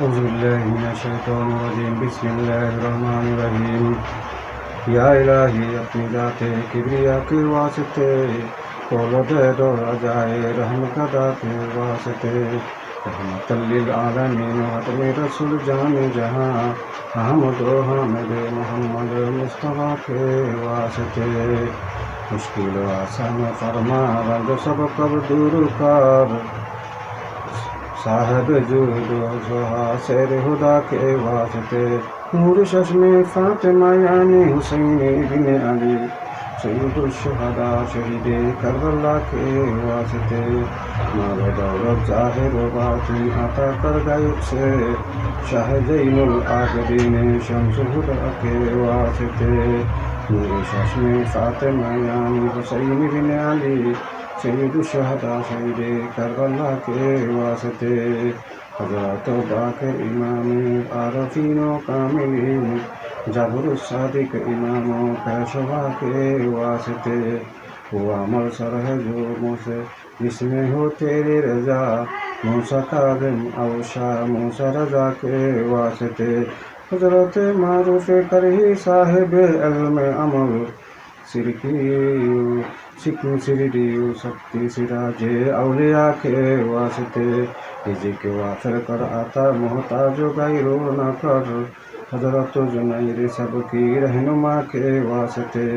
أعوذ بالله من الشيطان الرجيم. بسم الله الرحمن الرحيم. یا الہی اپنی ذات کبریا کے واسطے کول دے دو رجائے رحم کا دات واسطے رحمت للعالمین حتم رسول جان جہاں احمد و حامد، محمد مصطفیٰ کے واسطے مشکل و آسان فرما رنگ سب کب دور کر صاحب جود و سیر خدا کے واسطے نور چشم فاطمہ یعنی حسین بن علی سید الشہداء شہید کربلا کے واسطے مال دولت ظاہر و باطن عطا کر غیب سے شاہ زین العابدین شمس الہدا کے واسطے نور چشم فاطمہ یعنی حسین بن علی سید الشہداء شہید کربلا کے واسطے حضرت باقر امام عارفین و کاملین جابر الصادق امام و پیشوا کے واسطے وہ عمل سر ہے جو مجھ سے جس میں ہو تیری رضا موسیٰ کاظم او شاہ موسیٰ رضا کے واسطے حضرت معروف کرہی صاحب علم عمل سرکیو سکھ سردیو سکتی سراج اولیاء کے واسطے ہجی کے وافر کر آتا محتاج و غیرو نہ کر حضرت جنیر سب کی رہنما کے واسطے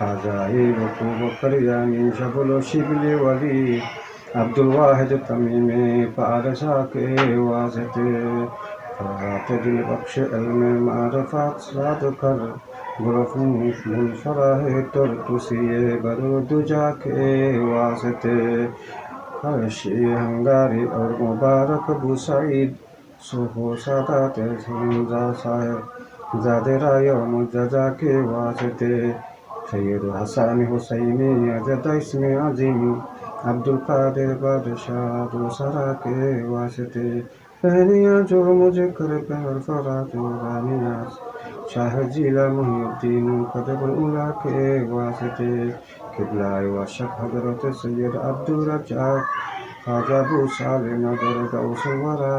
حاجائی وقو بکر یعنی شبل و شبل ولی عبد الواحد تمیم پارشا کے واسطے فرات دل بخش علم معرفات ساد کر گرف منفراہ ترکسی برو دجا کے واسطے حرشی ہنگاری اور مبارک ابو سعید سادات سنزا صاحب زاد رائے و مجزا کے واسطے سید حسن حسینی عجد اسم عظیم عبد القادر بادشاہ دوسرا کے واسطے پہنیاں جو مجھے کر فرا جو شاہ جیلا محی الدین قدب الاولا کے واسطے قبلہ و شک حضرت سید عبد الرجاق خواجہ ابو سالم در غوث ورا